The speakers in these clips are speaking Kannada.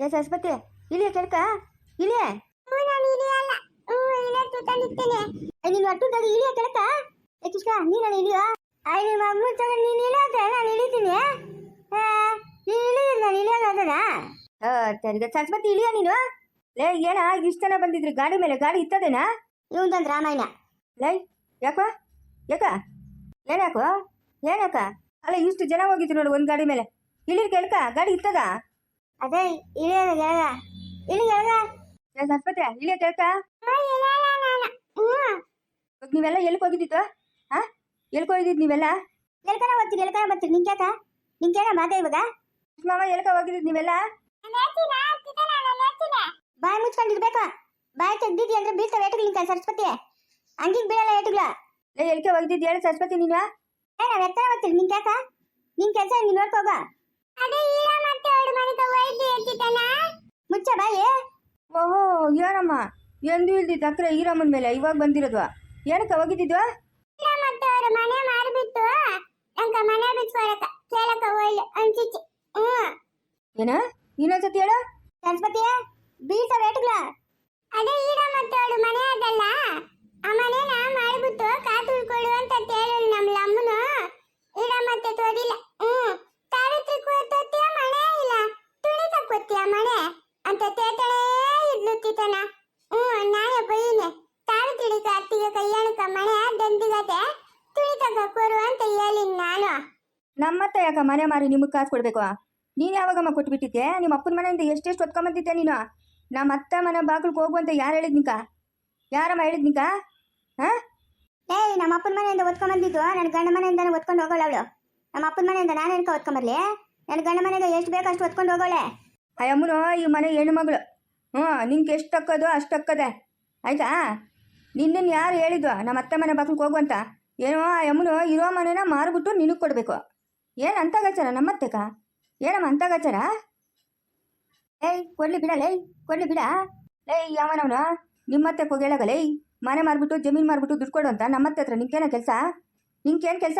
ಏ ಸರಸ್ವತಿ ಇಳಿಯ ಕೆಳಕ? ಇಲ್ಲೇ ಕೂತ್ಕೊಂಡಿರ್ತೇನೆ ನೀನು ಅಟ್ಟುದಾಗ ಇಳಿಯ ಕೆಳಕ? ಏ ಕೃಷ್ಣ ನೀನು ಇಳಿಯೋ ಅಯ್ಯ ನಿಮ್ಮ ಅಮ್ಮ ತಗೊಂಡು ನೀನು ಇಳಿಯೋದೆ ನಾನು ಇಳಿತೀನಿ. ಆ, ನೀನು ಇಳಿದ್ರೆ ನಾನು ಇಳಿಯೋದಾಗದ ಸರಿ ಸರಸ್ವತಿ ಇಳಿಯ ನೀನು? ಲೇ ಏನ ಇಷ್ಟು ಜನ ಬಂದಿದ್ರಿ ಗಾಡಿ ಮೇಲೆ ಗಾಡಿ ಇತ್ತದೇನಾ? ಇವಂದೊಂದು ರಾಮಾಯಣ. ಲೈ ಯಾಕೋ? ಯಾಕ? ಏನಾಕೋ ಏನಕ್ಕ ಅಲ್ಲ ಇಷ್ಟು ಜನ ಹೋಗಿದ್ರು ನೋಡು ಒಂದು ಗಾಡಿ ಮೇಲೆ. ಇಳಿರ್ ಕೇಳ್ಕ ಗಾಡಿ ಇತ್ತದ? ಅದೇ ಇಳಿಯೋದಾಗ ಇಳಿಯೋದಾಗ ಏ ಸರಸ್ವತಿ ಇಳಿಯ ಕೆಳಕ ಇವಾಗ ನೀವೆಲ್ಲ ಎಲ್ಲಿ ಹೋಗಿದ್ದಿತ್ತು ಹಾ? ಎಲ್ಕ್ ಹೋಗಿದ್ದಿದ್ ನೀವೆಲ್ಲ? ಎಲ್ಕನ ಬರ್ತೀರಿ ಎಲ್ಕನ ಬರ್ತೀರಿ? ನಿಂಗೆ ಯಾಕ? ನಿಂಗೆ ಏನೋ ಮಾತೆ ಇವಾಗ? ಮಾವ ಎಲ್ಕ ಹೋಗಿದ್ದಿದ್ದು ನೀವೆಲ್ಲ? ಬಾಯಿ ಮುಚ್ಕೊಂಡಿರ್ಬೇಕಾ ಬಾಯಿ ತೆಗ್ದಿದ್ಯ ಅಂದ್ರೆ ಬೀಳ್ತಾವೆ ಏಟುಗಳು ನಿಂಗೆ ಸರಸ್ವತಿ. ಹಂಗಿಗೆ ಬೀಳಲ್ಲ ಏಟುಗಳ. ಲೇ ಎಲ್ಕೆ ಹೋಗಿದ್ದಿದ್ ಹೇಳು ಸರಸ್ವತಿ ನೀನು. ಏ ನಾವು ಎತ್ತರ ಬರ್ತೀರಿ ನಿಂಗೆ ಯಾಕ? ನಿನ್ ಕೆಲಸ ನೀನ್ ನೋಡ್ಕೋಗ ಅದೇ ಒಯ್ದು ಎತ್ತಿದ್ದಾನ ಮುಚ್ಚ ಬಾಯಿ. ಓಹೋ ಏನಮ್ಮ ಎಂದು ಇಲ್ದಿ ತಕ್ರೆ ಈರಮ್ಮನ ಮೇಲೆ ಇವಾಗ ಬಂದಿರೋದು. ಏನಕ್ಕೆ ಹೋಗಿದ್ದಿದ್ದು ಈರ ಮತ್ತೆ ಅವ್ರ ಮನೆ ಮಾರ್ಬಿಟ್ಟು ಅಂಕ ಮನೆ ಬಿಚ್ಕೊಳಕ ಕೇಳಕ ಒಯ್ಲು ಅನ್ಸಿಚ್ಚಿ ಹ್ಮ್ ಏನ? ಇನ್ನೊಂದ್ಸತಿ ಹೇಳು. ಗಣಪತಿಯ ಬೀಸ ಏಟುಗಳ ಅದೇ ಈರ ಮತ್ತೆ ಅವಳು ಮನೆ ಅದಲ್ಲ ಆ ಮನೆನ ಮಾಡಿಬಿಟ್ಟು ಕಾತು ಅಂತ ಹೇಳು ನಮ್ಮ ಲಮ್ಮನು ಈರ ಮತ್ತೆ ತೋರಿಲ್ಲ. ಹ್ಮ್ ಸಾವಿತ್ರಿ ಕೂತೊತ್ತಿಯ ಮನೆ ಇಲ್ಲ ತುಳಿ ತಕ್ಕೊತ್ತಿಯ ಮನೆ ಅಂತ ತೇತಳೇ ಇದ್ಲುತ್ತಿತನ ಹ್ಮ್ ನಾನೇ ಬೈನೆ ಸಾವಿತ್ರಿ ಅತ್ತಿಗೆ ಕೈಯಾಣಕ ಮನೆ ದಂದಿಗತೆ ತುಳಿ ತಕ್ಕ ಕೊರು ಅಂತ ಹೇಳಿನ್ ನಾನು ಮನೆ ಮಾರಿ ನಿಮಗೆ ಕಾಸು ಕೊಡಬೇಕು? ನೀನು ಯಾವಾಗಮ್ಮ ಕೊಟ್ಬಿಟ್ಟಿದ್ದೆ? ನಿಮ್ಮ ಅಪ್ಪನ ಮನೆಯಿಂದ ಎಷ್ಟೆಷ್ಟು ಹೊತ್ಕೊಂಬಂದಿದ್ದೆ ನೀನು? ನಮ್ಮ ಅತ್ತ ಮನೆ ಬಾಗಿಲ್ಗೆ ಹೋಗು ಅಂತ ಯಾರು ಹೇಳಿದ್ನಿಕ ಯಾರಮ್ಮ ಹೇಳಿದ್ನಿಕ ಹಾಂ? ಏಯ್ ನಮ್ಮ ಅಪ್ಪನ ಮನೆಯಿಂದ ಹೊತ್ಕೊಂಬಂದಿದ್ದು ಬಂದಿದ್ದು ನನ್ನ ಗಂಡ ಮನೆಯಿಂದ ಒತ್ಕೊಂಡು ಹೋಗೋಳು ಅವಳು. ನಮ್ಮ ಅಪ್ಪನ ಮನೆಯಿಂದ ನಾನು ಎನ್ಕ ಒತ್ಕೊಂಬರ್ಲಿ ನನ್ನ ಗಂಡ ಮನೆಯಿಂದ ಎಷ್ಟು ಬೇಕು ಅಷ್ಟು ಒತ್ಕೊಂಡು ಹೋಗೋಳೆ. ಆ ಅಮ್ಮನು ಈ ಮನೆ ಹೆಣ್ಣು ಮಗಳು. ಹ್ಞೂ ನಿಂಗೆ ಎಷ್ಟು ಅಕ್ಕದು ಅಷ್ಟು ಅಕ್ಕದೆ. ಆಯ್ತಾ? ನಿನ್ನನ್ನು ಯಾರು ಹೇಳಿದ್ದು? ನಮ್ಮ ಅತ್ತೆ ಮನೆ ಬಾಗಿಲ್ಗೆ ಹೋಗು ಅಂತ ಏನೋ ಆ ಯಮ್ಮನು ಇರೋ ಮನೆನ ಮಾರ್ಬಿಟ್ಟು ನಿನಗೆ ಕೊಡಬೇಕು. ಏನು ಅಂತ ಗಚಾರ ನಮ್ಮತ್ತೆಕ? ಏನಮ್ಮ ಅಂತ ಗಚಾರ? ಏಯ್ ಕೊಡ್ಲಿ ಬಿಡ ಲೇ, ಕೊಡ್ಲಿ ಬಿಡ. ಏಯ್ ಯಾವನವನು? ನಿಮ್ಮತ್ತೆ ಏಯ್ ಮನೆ ಮಾರ್ಬಿಟ್ಟು, ಜಮೀನು ಮಾರ್ಬಿಟ್ಟು ದುಡ್ಡು ಕೊಡು ಅಂತ ನಮ್ಮತ್ತೆ ಹತ್ರ ನಿಂಗೇನ ಕೆಲಸ? ನಿಂಕೇನು ಕೆಲಸ?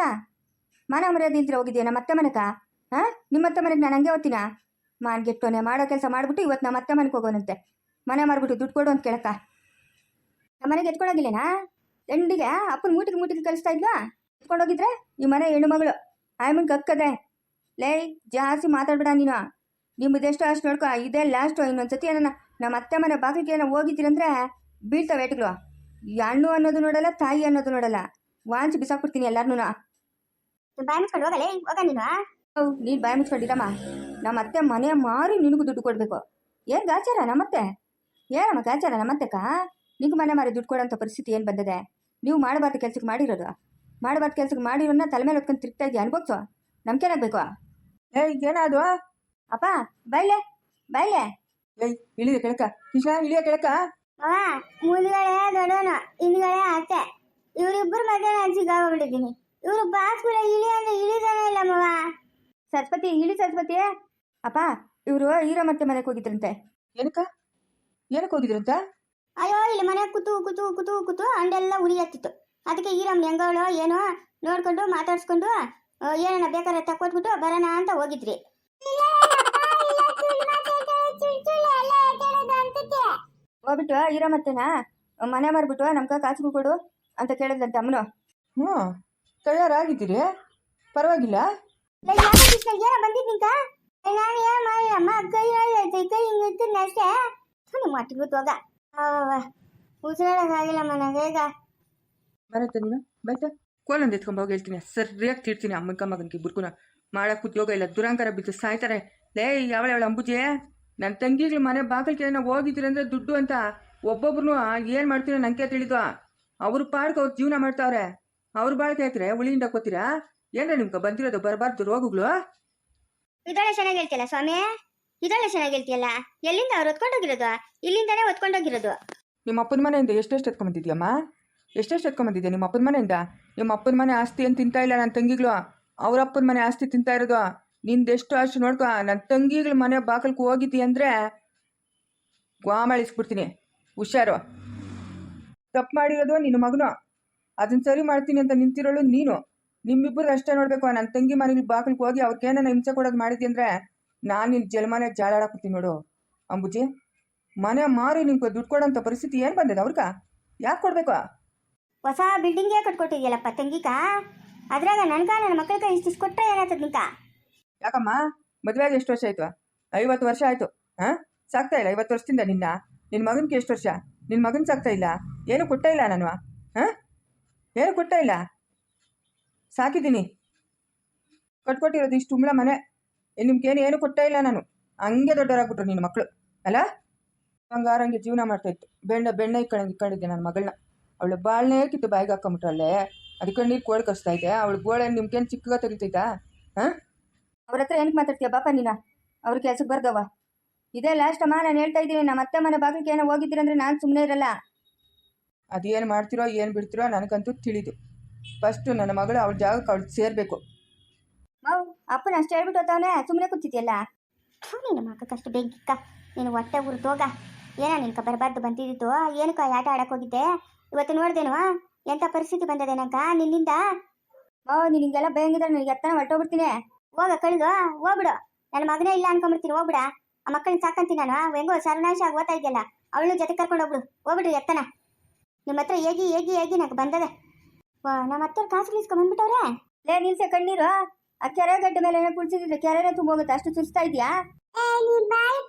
ಮನೆ ಮರ್ಯಾದೆ ಇಲ್ದಿರ ಹೋಗಿದ್ಯಾ ನಮ್ಮ ಅತ್ತೆ ಹಾ? ಹಾಂ ನಿಮ್ಮತ್ತೆ ಮನೆಗೆ ನಾನು ಹಂಗೆ ಓದ್ತೀನಾ ಮಾನ್ಗೆಟ್ಟೋನೆ ಮಾಡೋ ಕೆಲಸ ಮಾಡ್ಬಿಟ್ಟು ಇವತ್ತು ನಮ್ಮ ಅತ್ತೆ ಮನೆಗೆ ಹೋಗೋನಂತೆ. ಮನೆ ಮಾರ್ಬಿಟ್ಟು ದುಡ್ಡು ಕೊಡು ಅಂತ ಕೇಳಕ್ಕ. ನಮ್ಮ ಮನೆಗೆ ಎತ್ಕೊಳಗಿಲ್ಲೇನಾ ಎಂಡಿಗೆ ಅಪ್ಪನ ಮೂಟಿಗೆ ಮೂಟಿಗೆ ಕಲಿಸ್ತಾ ಇದ್ವಾ? ಎತ್ಕೊಂಡೋಗಿದ್ರೆ ಈ ಮನೆ ಹೆಣ್ಣು ಮಗಳು. ಆಯಮ್ಮನ್ ಕಕ್ಕದೆ ಲೇ ಜಾಸ್ತಿ ಮಾತಾಡ್ಬೇಡ ನೀನು. ನಿಮ್ಮದೆಷ್ಟು ಅಷ್ಟು ನೋಡ್ಕೊ ಇದೇ ಲಾಸ್ಟು ಇನ್ನೊಂದ್ಸತಿ ಏನನ್ನ ನಮ್ಮ ಅತ್ತೆ ಮನೆ ಬಾಗಿಲಿಗೆ ಏನೋ ಹೋಗಿದ್ದೀರಂದ್ರೆ ಬೀಳ್ತಾವೆ ಏಟುಗಳು ಈ ಹಣ್ಣು ಅನ್ನೋದು ನೋಡಲ್ಲ ತಾಯಿ ಅನ್ನೋದು ನೋಡಲ್ಲ. ವಾಂಚಿ ಬಿಸಾಕ್ಬಿಡ್ತೀನಿ ಎಲ್ಲಾರ್ನೂ ಬಾಯಿ ಮುಚ್ಕೊಂಡು ಹೋಗಲೇ? ಹೋಗ ನೀನು ನೀನು ಬಾಯಿ ಮುಚ್ಕೊಂಡಿರಮ್ಮ ನಮ್ಮ ಅತ್ತೆ ಮನೆ ಮಾರಿ ನಿನಗೂ ದುಡ್ಡು ಕೊಡಬೇಕು. ಏನು ಗಾಚಾರ ನಮ್ಮತ್ತೆ ಏನಮ್ಮ ಗಾಚಾರ ನಮ್ಮತ್ತೆಕ ನಿಂಗೆ ಮನೆ ಮಾರಿ ದುಡ್ಡು ಕೊಡೋಂಥ ಪರಿಸ್ಥಿತಿ ಏನು ಬಂದಿದೆ? ನೀವು ಮಾಡಬಾರ್ದು ಕೆಲ್ಸಕ್ಕೆ ಮಾಡಿರೋದು. ಮಾಡಬಾರ್ದು ಕೆಲ್ಸಕ್ಕೆ ಮಾಡಿರೋನ್ನ ತಲೆ ಮೇಲೆ ಹೊತ್ಕೊಂಡು ತಿರುಗ್ತಾ ಇದೆಯಾ ಅನ್ಬೋಗ್ಸು ನಮ್ಗೇನಾಗಬೇಕು ಏಯ್ ಏನಾದು ಅಪ್ಪ ಬೈಲೆ ಬೈಲೆ. ಏಯ್ ಇಳಿದ ಕೆಳಕ. ಕೃಷ್ಣ ಇಳಿಯ ಕೆಳಕ. ಅವ ಮುಂದ್ಗಡೆ ದೊಡ್ಡವನು ಹಿಂದ್ಗಡೆ ಅತ್ತೆ ಇವರಿಬ್ಬರು ಮಧ್ಯೆ ನಾನು ಸಿಕ್ಕಾಗ್ಬಿಟ್ಟಿದ್ದೀನಿ ಇವ್ರು ಬಾಸ್ ಕೂಡ ಇಳಿ ಅಂದ್ರೆ ಇಳಿದಾನೆ ಇಲ್ಲ ಮವ. ಸರಸ್ವತಿ ಇಳಿ ಸರಸ್ವತಿ. ಅಪ್ಪ ಇವರು ಹೀರೋ ಮತ್ತೆ ಮನೆಗೆ ಹೋಗಿದ್ರಂತೆ. ಏನಕ್ಕ? ಏನಕ್ಕೆ ಹೋಗಿದ್ರಂತ? ಅಯ್ಯೋ ಇಲ್ಲಿ ಮನೆ ಕೂತು ಕೂತು ಕೂತು ಕೂತು ಅಂಡೆಲ್ಲ ಉರಿ ಹತ್ತಿತ್ತು. ಅದಕ್ಕೆ ಈರಮ್ಮ ಹೆಂಗವಳು ಏನೋ ನೋಡ್ಕೊಂಡು ಮಾತಾಡ್ಸ್ಕೊಂಡು ಏನನ್ನ ಬೇಕಾದ್ರೆ ತಕ್ಕೊಟ್ಬಿಟ್ಟು ಬರೋಣ ಅಂತ ಹೋಗಿದ್ರಿ. ಹೋಗ್ಬಿಟ್ಟು ಹೀರೋ ಮತ್ತೆನಾ? ಮನೆ ಮಾರ್ಬಿಟ್ಟು ನಮ್ಗೆ ಕಾಸುಗಳು ಕೊಡು ಅಂತ ಕೇಳಿದ್ಲಂತೆ ಅಮ್ಮನು. ಹ್ಞೂ ತಯಾರಾಗಿದ್ದೀರಿ? ಪರವಾಗಿಲ್ಲ. ಏನೋ ಬಂದಿದ್ದೀಗ ನಾನು ಏನು ಮಾಡಿಲ್ಲಮ್ಮ ಕೈ ಕೈ ಹಿಂಗೆ ಇಟ್ಟಿದ್ನ ಅಷ್ಟೇ ಸುಮ್ಮನೆ ಮಟ್ಟಿಬಿಟ್ಟು ಹೋಗ ಉಸಿರಾಡೋಕ್ಕಾಗಿಲ್ಲಮ್ಮ ನನಗೆ ಈಗ. ಬರತ್ತ ನೀನು? ಬೈತ? ಕೋಲೊಂದು ಎತ್ಕೊಂಡ್ ಹೋಗಿ ಹೇಳ್ತೀನಿ. ಸರಿಯಾಗಿ ತಿರ್ತೀನಿ. ಅಮ್ಮನ ಮಗನಿಗೆ ಬುರ್ಕುನ ಮಾಡಕ್ಕೆ ಉದ್ಯೋಗ ಇಲ್ಲ. ದುರಂಕಾರ ಬಿದ್ದು ಸಾಯ್ತಾರೆ. ಲೇ ಯಾವಳ ಯಾವಳ ಅಂಬುಜೆ? ನನ್ನ ತಂಗಿಗಳು ಮನೆ ಬಾಗಿಲಿಗೆ ಏನೋ ಹೋಗಿದ್ದೀರಿ ಅಂದ್ರೆ ದುಡ್ಡು ಅಂತ ಒಬ್ಬೊಬ್ರು ಏನು ಮಾಡ್ತೀರೋ ನಂಗೆ ತಿಳಿದು. ಅವ್ರ ಪಾಡ್ಗೆ ಅವ್ರು ಜೀವನ ಮಾಡ್ತಾವ್ರೆ. ಅವ್ರ ಬಾಳ್ಕೆ ಹಾಕಿದ್ರೆ ಉಳಿಯಿಂದ ಕೊತ್ತೀರಾ? ಏನ್ರ ನಿಮ್ಗೆ ಬಂದಿರೋದು ಬರಬಾರ್ದು ರೋಗಗಳು? ಇದೊಳ್ಳೆ ಚೆನ್ನಾಗಿ ಹೇಳ್ತಿಯಲ್ಲ ಸ್ವಾಮಿ? ಇದೊಳ್ಳೆ ಚೆನ್ನಾಗಿ ಹೇಳ್ತಿಯಲ್ಲ? ಎಲ್ಲಿಂದ ಅವ್ರು ಹೊತ್ಕೊಂಡೋಗಿರೋದು? ಇಲ್ಲಿಂದಾನೇ ಹೊತ್ಕೊಂಡೋಗಿರೋದು? ನಿಮ್ಮ ಅಪ್ಪನ ಮನೆಯಿಂದ ಎಷ್ಟೆಷ್ಟು ಎತ್ಕೊಂಬಂದಿದ್ಯಮ್ಮ ಎಷ್ಟೆಷ್ಟು ಎತ್ಕೊಂಬಂದಿದ್ದೆ? ನಿಮ್ಮ ಅಪ್ಪನ ಮನೆಯಿಂದ? ನಿಮ್ಮ ಅಪ್ಪನ ಮನೆ ಆಸ್ತಿ ಏನು ತಿಂತಾ ಇಲ್ಲ ನನ್ನ ತಂಗಿಗಳು? ಅವ್ರ ಅಪ್ಪನ ಮನೆ ಆಸ್ತಿ ತಿಂತಾ ಇರೋದು? ನಿಂದೆಷ್ಟು ಅಷ್ಟು ನೋಡ್ಕೊ? ನನ್ನ ತಂಗಿಗಳ ಮನೆ ಬಾಕಲ್ಗೆ ಹೋಗಿದ್ದಿ ಅಂದರೆ ಗ್ವಾಮಳಿಸ್ಬಿಡ್ತೀನಿ ಹುಷಾರು. ತಪ್ಪು ಮಾಡಿರೋದು ನಿನ್ನ ಮಗನು. ಅದನ್ನ ಸರಿ ಮಾಡ್ತೀನಿ ಅಂತ ನಿಂತಿರೋಳು ನೀನು. ನಿಮ್ಮಿಬ್ಬರು ಅಷ್ಟೇ ನೋಡಬೇಕು. ನನ್ನ ತಂಗಿ ಮನೆಗೆ ಬಾಕಲ್ಗೆ ಹೋಗಿ ಅವ್ರಿಗೇನ ಹಿಂಸೆ ಕೊಡೋದು ಮಾಡಿದ್ದಿ ಅಂದರೆ ನಾನು ನಿನ್ನ ಜಲಮಾನೆ ಜಾಳಾಡಕ್ಬಿಡ್ತೀನಿ ನೋಡು. ಅಂಬುಜಿ, ಮನೆ ಮಾರಿ ನಿಮ್ಗೆ ದುಡ್ಡು ಕೊಡೋಂಥ ಪರಿಸ್ಥಿತಿ ಏನು ಬಂದಿದೆ ಅವ್ರಿಗ? ಯಾಕೆ ಕೊಡಬೇಕು? ಹೊಸ ಬಿಲ್ಡಿಂಗೇ ಕಟ್ಕೊಟ್ಟಿದ್ಯಲ್ಲಪ್ಪ ತಂಗಿಕ? ಅದ್ರಾಗ ನನ್ಗ ನನ್ನ ಮಕ್ಕಳಿಗೆ ಇಷ್ಟಿಷ್ಟು ಕೊಟ್ಟರೆ ಏನಾಗ್ತದ ನಿಂಕ? ಯಾಕಮ್ಮ? ಮದುವೆ ಆಗಿ ಎಷ್ಟು ವರ್ಷ ಆಯ್ತು? ಐವತ್ತು ವರ್ಷ ಆಯ್ತು. ಹಾಂ? ಸಾಕ್ತಾ ಇಲ್ಲ ಐವತ್ತು ವರ್ಷದಿಂದ ನಿನ್ನ? ನಿನ್ನ ಮಗನಿಗೆ ಎಷ್ಟು ವರ್ಷ? ನಿನ್ನ ಮಗನ ಸಾಕ್ತಾ ಇಲ್ಲ? ಏನು ಕೊಟ್ಟ ಇಲ್ಲ ನಾನು? ಹಾಂ? ಏನು ಕೊಟ್ಟ ಇಲ್ಲ? ಸಾಕಿದ್ದೀನಿ. ಕಟ್ಕೊಟ್ಟಿರೋದು ಇಷ್ಟು ಉಮ್ಳ ಮನೆ. ನಿಮ್ಗೇನು ಏನು ಕೊಟ್ಟ ಇಲ್ಲ ನಾನು. ಹಂಗೆ ದೊಡ್ಡವರಾಗ್ಬಿಟ್ರು ನಿನ್ನ ಮಕ್ಕಳು ಅಲ್ಲ? ಹಂಗಾರಂಗೆ ಜೀವನ ಮಾಡ್ತಾ ಇತ್ತು. ಬೆಣ್ಣ ಬೆಣ್ಣೆ ಇಕ್ಕಂಗೆ ಇಕ್ಕೊಂಡಿದ್ದೆ ನನ್ನ ಮಗಳನ್ನ. ಅವಳು ಬಾಳನೇ ಕಿತ್ತು ಬಾಯಿಗೆ ಹಾಕೊಂಬಿಟ್ರಲ್ಲೇ ಅದಕ್ಕೆ ನೀರು ಕೋಳಿ ಕಳಿಸ್ತಾ ಇದೆ ಅವಳು ಗೋಳೆ ನಿಮ್ಗೇನು ಚಿಕ್ಕಗ ತೆಗಿತೈತಾ? ಹಾಂ? ಅವ್ರ ಹತ್ರ ಏನಕ್ಕೆ ಮಾತಾಡ್ತೀಯ ಬಾಪ ನೀನು? ಅವ್ರ ಕೆಲ್ಸಕ್ಕೆ ಬರ್ದವ. ಇದೇ ಲಾಸ್ಟ್ ಅಮ್ಮ ನಾನು ಹೇಳ್ತಾ ಇದ್ದೀನಿ. ನಮ್ಮ ಅತ್ತೆ ಮನೆ ಬಾಗಿಲಿಗೆ ಏನೋ ಹೋಗಿದ್ದೀರಂದ್ರೆ ನಾನು ಸುಮ್ಮನೆ ಇರಲ್ಲ. ಅದೇನು ಮಾಡ್ತಿರೋ ಏನು ಬಿಡ್ತಿರೋ ನನಗಂತೂ ತಿಳಿದು. ಫಸ್ಟು ನನ್ನ ಮಗಳು ಅವಳ ಜಾಗಕ್ಕೆ ಅವಳು ಸೇರಬೇಕು. ಮಾವು ಅಪ್ಪನ ಅಷ್ಟು ಹೇಳ್ಬಿಟ್ಟು ಹೋಗ್ತಾವನೆ ಸುಮ್ಮನೆ ಕೂತಿದ್ಯಲ್ಲ? ಥು, ನಿನ್ನ ಮಕ್ಕಕ್ಕಷ್ಟು ಬೆಂಕಿಕ್ಕ ನೀನು ಹೊಟ್ಟೆ ಉರಿದೋಗ ಏನೋ ನಿನ್ಕ ಬರಬಾರ್ದು ಬಂದಿದ್ದು. ಏನಕ್ಕ ಆಟ ಆಡಕ್ಕೆ ಹೋಗಿದ್ದೆ. ಇವತ್ತು ನೋಡ್ದೇನೋ? ಎಂಥ ಪರಿಸ್ಥಿತಿ ಬಂದದೇನಕ್ಕ ನಿನ್ನಿಂದ? ಓ, ನೀನು ಹಿಂಗೆಲ್ಲ ಬೇಂಗಿದ್ರೆ ನನಗೆ ಎತ್ತನ ಹೊರಟೋಗ್ಬಿಡ್ತೀನಿ. ಹೋಗ ಕಳೆದು ಹೋಗ್ಬಿಡು. ನನ್ನ ಮಗನೇ ಇಲ್ಲ ಅನ್ಕೊಂಡ್ಬಿಡ್ತೀನಿ, ಹೋಗ್ಬಿಡ. ಆ ಮಕ್ಕಳನ್ನ ಸಾಕಂತೀನಿ ನಾನು. ಹೆಂಗೋ ಸರ್ವನಾಶ ಆಗಿ ಓದ್ತಾ ಇದೆಯಲ್ಲ ಅವಳು ಜೊತೆ ಕರ್ಕೊಂಡು ಹೋಗ್ಬಿಡು. ಹೋಗ್ಬಿಡ್ರಿ ಎತ್ತನ. ನಿಮ್ಮ ಹತ್ರ ಹೇಗಿ ಹೇಗಿ ಹೇಗಿ ನಂಗೆ ಬಂದದೆ. ವಾ, ನಮ್ಮ ಹತ್ರ ಕಾಸು ಇಸ್ಕೊಂಡ್ ಬಂದ್ಬಿಟ್ಟವ್ರೆ? ಲೇ, ನಿಲ್ಸೆ ಕಣ್ಣೀರು. ಆ ಕೆರೆ ಗಡ್ಡೆ ಮೇಲೆ ಏನೋ ಕುಳಿಸಿದ್ರೆ ಕೆರೆನೇ ತುಂಬೋಗುತ್ತೆ, ಅಷ್ಟು ಸುಸ್ತಾ ಇದೆಯಾ ಬಾಯಿ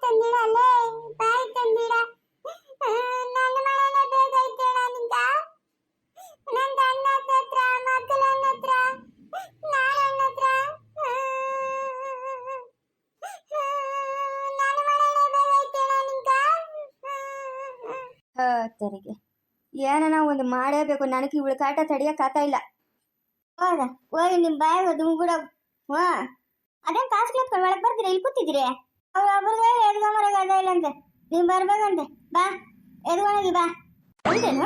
ತೆರಿಗೆ ಏನನ ಒಂದು ಮಾಡೇಬೇಕು? ನನಗೆ ಇವಳು ಕಾಟ ತಡಿಯಕ್ಕಾಗ್ತಾ ಇಲ್ಲ. ಹೋಗ ಹೋಗಿ ನಿಮ್ಮ ಬಾಯಿಗೆ ದುಮ್ಗುಡ ಹಾ ಅದೇನು ಕಾಸು ಕೇಳ್ಕೊಂಡು ಒಳಗೆ ಬರ್ತೀರಾ ಇಲ್ಲಿ ಕೂತಿದ್ದೀರಿ? ಅವ್ರು ಒಬ್ರಿಗೆ ಎದ್ಕೊಂಬರಾಗ ಅದ ಇಲ್ಲ ಅಂತೆ. ನೀವು ಬರ್ಬೇಕಂತೆ. ಬಾ. ಎದ್ಕೊಳಗಿ ಬಾ. ಹೌದೇನು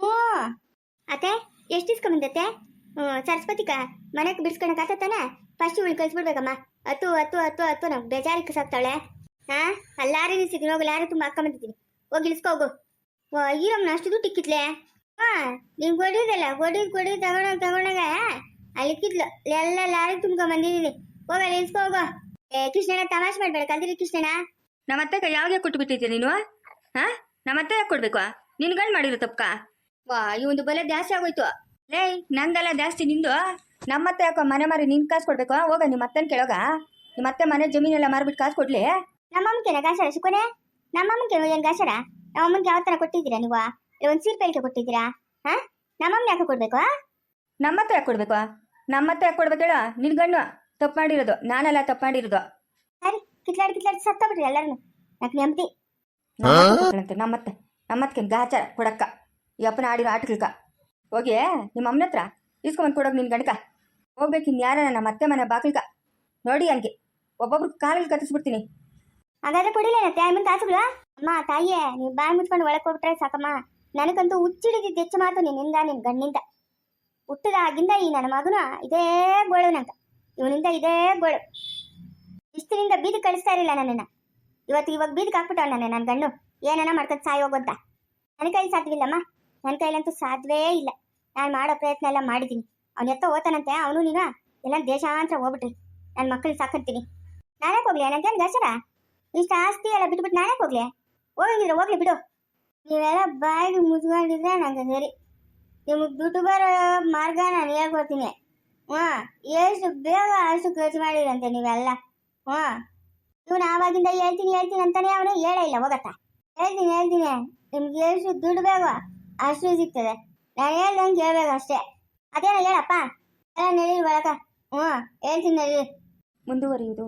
ಹ್ಞೂ. ಅತ್ತೆ, ಎಷ್ಟು ಇಸ್ಕೊಂಬಂದತ್ತೆ ಹ್ಞೂ, ಸರಸ್ವತಿಕ ಮನೆಗೆ ಬಿಡ್ಸ್ಕೊಳಕ್ ಆತತಾನೆ ಫಸ್ಟ್ ಇವಳು ಕಳ್ಸ್ಬಿಡ್ಬೇಕಮ್ಮ. ಹತ್ತು ಹತ್ತು ಹತ್ತು ಹತ್ತು ನಾವು ಬೇಜಾರಿಗೆ ಸಾಕ್ತಾಳೆ. ಹಾ? ಅಲ್ಲಾರಿ ಲಾರಿ ನಿಲ್ಸಿದ್ದೀನಿ ಅಕ್ಕ ಲಾರಿ ತುಂಬ ಹಾಕೊಂಬಂದಿದ್ದೀನಿ. ಹೋಗಿ ಇಳಿಸ್ಕೊ, ಹೋಗು. ಓ ಈರಮ್ಮನ ಅಷ್ಟು ದುಡ್ಡು ಇಕ್ಕಿತ್ಲೆ ಹಾ ನೀನ್ ಕೊಡಿದಲ್ಲ ಕೊಡಿ ಕೊಡಿ ತಗೊಂಡೋಗ ತಗೊಂಡಾಗ ಅಲ್ಲಿಕ್ಕಿದ್ಲು ಎಲ್ಲ ಲಾರಿ ತುಂಬ್ಕೊಂಡ್ ಬಂದಿದ್ದೀನಿ. ಹೋಗ ನಿಲ್ಸ್ಕೊ ಹೋಗೋ. ಏ ಕೃಷ್ಣನ ತಮಾಷೆ ಮಾಡ್ಬೇಡ ಕಲ್ತಿರಿ ಕೃಷ್ಣ ನಮ್ಮ ಅತ್ತೆ ಯಾವಾಗ ಕೊಟ್ಟು ಬಿಟ್ಟಿದ್ದೆ ನೀನು? ಹಾ? ನಮ್ಮ ಅತ್ತೆ ಯಾಕೆ ಕೊಡ್ಬೇಕು? ನಿನ್ ಗಂಡ್ ಮಾಡಿರೋ ತಪ್ಕ ವಾ ಈ ಒಂದು ಬಲೆ ಜಾಸ್ತಿ ಆಗೋಯ್ತು. ಲೇ ನಂದೆಲ್ಲ ಜಾಸ್ತಿ ನಿಂದು. ನಮ್ಮತ್ತೆ ಯಾಕೋ ಮನೆ ಮಾರಿ ನಿನ್ ಕಾಸು ಕೊಡ್ಬೇಕು? ಹೋಗ ನಿಮ್ಮ ಅತ್ತನ ಕೇಳೋಗ. ನಿಮ್ಮ ಅತ್ತೆ ಮನೆ ಜಮೀನೆಲ್ಲ ಮಾರ್ಬಿಟ್ಟು ಕಾಸು ಕೊಡ್ಲಿ. ಕಾಸರ ಗಾಸರ ನಮ್ಮಮ್ಮ ಕೇಳೋ ಏನ್ ಗಾಸರ ನಮ್ಮಮ್ಮನ್ಗೆ ಯಾವ ತರ ಕೊಟ್ಟಿದ್ದೀರಾ ನೀವು? ಇಲ್ಲ ಒಂದ್ ಸೀರೆ ಪೇಳಿಕೆ ಕೊಟ್ಟಿದ್ದೀರಾ? ಹಾ? ನಮ್ಮಮ್ಮನ ಯಾಕೆ ಕೊಡ್ಬೇಕು? ಹತ್ರ ಯಾಕೆ ಕೊಡ್ಬೇಕು? ಹತ್ರ ಯಾಕೆ ಕೊಡ್ಬೇಕು ಹೇಳ? ನಿನ್ ಗಂಡು ತಪ್ಪು ಮಾಡಿರೋದು. ನಾನಲ್ಲ ತಪ್ಪು ಮಾಡಿರೋದು. ಸರಿ ಕಿತ್ಲಾಡಿ ಕಿತ್ಲಾಡಿ ಸತ್ತೋಗ್ಬಿಟ್ರಿ ಎಲ್ಲರೂ ನಾಲ್ಕು ನೆಮ್ಮದಿ? ನಮ್ಮತ್ತೆ ನಮ್ಮತ್ತೆ ಗಾಚಾರ ಕೊಡಕ್ಕ? ಈ ಅಪ್ಪನ ಆಡಿರೋ ಆಟಗಳಕ್ಕ ಹೋಗಿ ನಿಮ್ಮ ಅಮ್ಮನ ಹತ್ರ ಇಸ್ಕೊಂಬಂದು ಕೊಡೋಕೆ ನಿನ್ ಗಂಡಕ ಹೋಗ್ಬೇಕು ಇನ್ಯಾರ ನಮ್ಮ ಅತ್ತೆ ಮನೆ ಬಾಗಿಲ್ಕ ನೋಡಿ ಹಂಗೆ ಒಬ್ಬೊಬ್ರು ಕಾಲಿಗೆ ಕತ್ತಿಸ್ಬಿಡ್ತೀನಿ ಹಾಗಾದ್ರೆ ಕೊಡಿಲ್ಲ ತಾಯಿ ಕಾಸುಗಳು ಅಮ್ಮ, ತಾಯಿಯೇ, ನೀವು ಬಾಯ್ ಮುಚ್ಕೊಂಡು ಒಳಕ್ ಹೋಗ್ಬಿಟ್ರೆ ಸಾಕಮ್ಮ. ನನಗಂತೂ ಉಚ್ಚಿಡಿದ ಹೆಚ್ಚು ಮಾತು ನಿನ್ನಿಂದ, ನಿನ್ ಗಣ್ಣಿಂದ ಹುಟ್ಟದಾಗಿಂದ ಈ ನನ್ನ ಮಗನ ಇದೇ ಗೋಳು ನಂತ ಇವನಿಂದ ಇದೇ ಗೋಳು. ಇಷ್ಟಿನಿಂದ ಬೀದಿ ಕಳಿಸ್ತಾ ಇರಲಿಲ್ಲ ನನ್ನನ್ನ. ಇವತ್ತು ಇವಾಗ ಬೀದಿಗೆ ಹಾಕ್ಬಿಟ್ಟವ್ ನನ್ನ ನನ್ನ ಗಣ್ಣು ಏನನ್ನ ಮಾಡ್ಕೊಂಡು ಸಾಯಿ ಹೋಗು ಅಂತ. ನನ್ನ ಕೈಲಿ ಸಾಧ್ಯವಿಲ್ಲಮ್ಮ. ನನ್ನ ಕೈಲಂತೂ ಸಾಧ್ಯವೇ ಇಲ್ಲ. ನಾನು ಮಾಡೋ ಪ್ರಯತ್ನ ಎಲ್ಲ ಮಾಡಿದ್ದೀನಿ ಅವ್ನು ಎತ್ತ ಓತಾನಂತೆ, ಅವನು ನೀನ. ಎಲ್ಲ ದೇಶಾಂತರ ಹೋಗ್ಬಿಟ್ರಿ. ನನ್ನ ಮಕ್ಕಳು ಸಾಕಂತೀನಿ. ನಾನೇ ಹೋಗ್ಲಿ? ನನಗೇನು ಗಾಸರ ಇಷ್ಟು ಆಸ್ತಿ ಎಲ್ಲ ಬಿಟ್ಬಿಟ್ಟು ನಾನೇ ಹೋಗ್ಲಿ? ಹೋಗಂಗಿದ್ರೆ ಹೋಗ್ಲಿ ಬಿಡು. ನೀವೆಲ್ಲ ಬಾಯಿಗೆ ಮುಚ್ಕೊಂಡಿದ್ರೆ ನಂಗೆ ಸರಿ. ನಿಮಗೆ ದುಡ್ಡು ಬರೋ ಮಾರ್ಗ ನಾನು ಹೇಳ್ಕೊಡ್ತೀನಿ. ಹಾಂ ಎಷ್ಟು ಬೇಗ ಅಷ್ಟು ಖರ್ಚು ಮಾಡಿರಂತೆ ನೀವೆಲ್ಲ. ಹಾ ಇವನು ಆವಾಗಿಂದ ಹೇಳ್ತೀನಿ ಹೇಳ್ತೀನಿ ಅಂತಾನೆ ಅವನು ಹೇಳೇ ಇಲ್ಲ, ಹೋಗತ್ತ? ಹೇಳ್ತೀನಿ ಹೇಳ್ತೀನಿ. ನಿಮ್ಗೆ ಎಷ್ಟು ದುಡ್ಡು ಬೇಗ ಅಷ್ಟು ಸಿಗ್ತದೆ. ನಾನು ಹೇಳ್ದಂಗೆ ಹೇಳ್ಬೇಕು ಅಷ್ಟೇ. ಅದೇನೋ ಹೇಳಪ್ಪ? ಎಲ್ಲ ನಡೀರಿ ಒಳಗ ಹ್ಞೂ, ಹೇಳ್ತೀನಿ ನಡೀರಿ ಮುಂದುವರಿಯುವುದು.